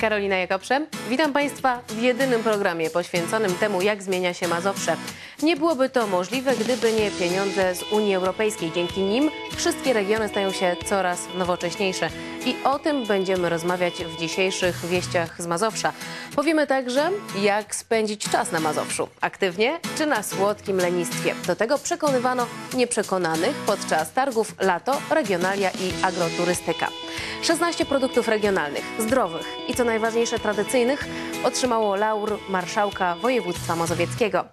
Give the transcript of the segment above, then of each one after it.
Karolina Jakobsze. Witam Państwa w jedynym programie poświęconym temu, jak zmienia się Mazowsze. Nie byłoby to możliwe, gdyby nie pieniądze z Unii Europejskiej. Dzięki nim wszystkie regiony stają się coraz nowocześniejsze. I o tym będziemy rozmawiać w dzisiejszych wieściach z Mazowsza. Powiemy także, jak spędzić czas na Mazowszu. Aktywnie czy na słodkim lenistwie. Do tego przekonywano nieprzekonanych podczas targów Lato, Regionalia i Agroturystyka. 16 produktów regionalnych, zdrowych i co najważniejsze tradycyjnych otrzymało laur marszałka województwa mazowieckiego.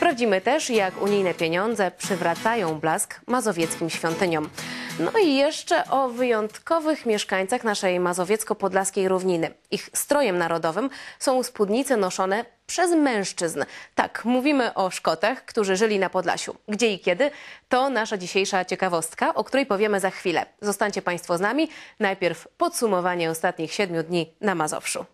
Sprawdzimy też, jak unijne pieniądze przywracają blask mazowieckim świątyniom. No i jeszcze o wyjątkowych mieszkańcach naszej mazowiecko-podlaskiej równiny. Ich strojem narodowym są spódnice noszone przez mężczyzn. Tak, mówimy o Szkotach, którzy żyli na Podlasiu. Gdzie i kiedy? To nasza dzisiejsza ciekawostka, o której powiemy za chwilę. Zostańcie Państwo z nami. Najpierw podsumowanie ostatnich siedmiu dni na Mazowszu.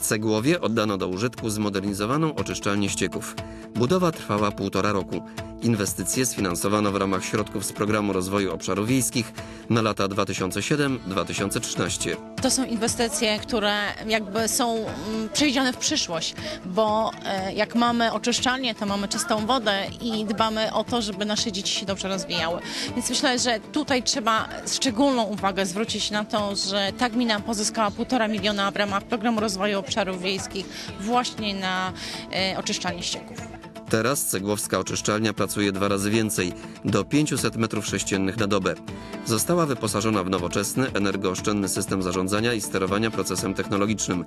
W Cegłowie oddano do użytku zmodernizowaną oczyszczalnię ścieków. Budowa trwała półtora roku. Inwestycje sfinansowano w ramach środków z Programu Rozwoju Obszarów Wiejskich na lata 2007-2013. To są inwestycje, które jakby są mm, przewidziane w przyszłość, bo e, jak mamy oczyszczalnię, to mamy czystą wodę i dbamy o to, żeby nasze dzieci się dobrze rozwijały. Więc myślę, że tutaj trzeba szczególną uwagę zwrócić na to, że ta gmina pozyskała półtora miliona w ramach Programu Rozwoju Obszarów Wiejskich właśnie na e, oczyszczalnię ścieków. Teraz cegłowska oczyszczalnia pracuje dwa razy więcej, do 500 m3 na dobę. Została wyposażona w nowoczesny, energooszczędny system zarządzania i sterowania procesem technologicznym.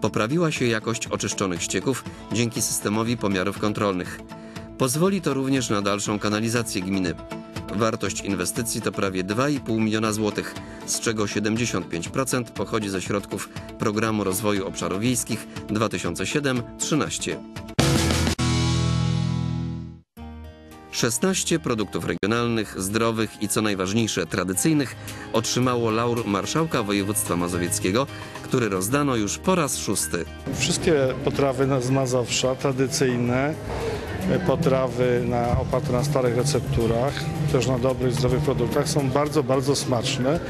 Poprawiła się jakość oczyszczonych ścieków dzięki systemowi pomiarów kontrolnych. Pozwoli to również na dalszą kanalizację gminy. Wartość inwestycji to prawie 2,5 miliona złotych, z czego 75% pochodzi ze środków Programu Rozwoju Obszarów Wiejskich 2007-13. 16 produktów regionalnych, zdrowych i co najważniejsze tradycyjnych otrzymało laur marszałka województwa mazowieckiego, który rozdano już po raz szósty. Wszystkie potrawy z Mazowsza, tradycyjne e, potrawy na, oparte na starych recepturach, też na dobrych, zdrowych produktach są bardzo, bardzo smaczne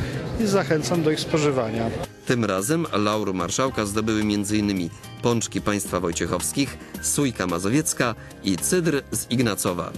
i zachęcam do ich spożywania. Tym razem laur marszałka zdobyły m.in. pączki państwa wojciechowskich, sójka mazowiecka i cydr z Ignacowa.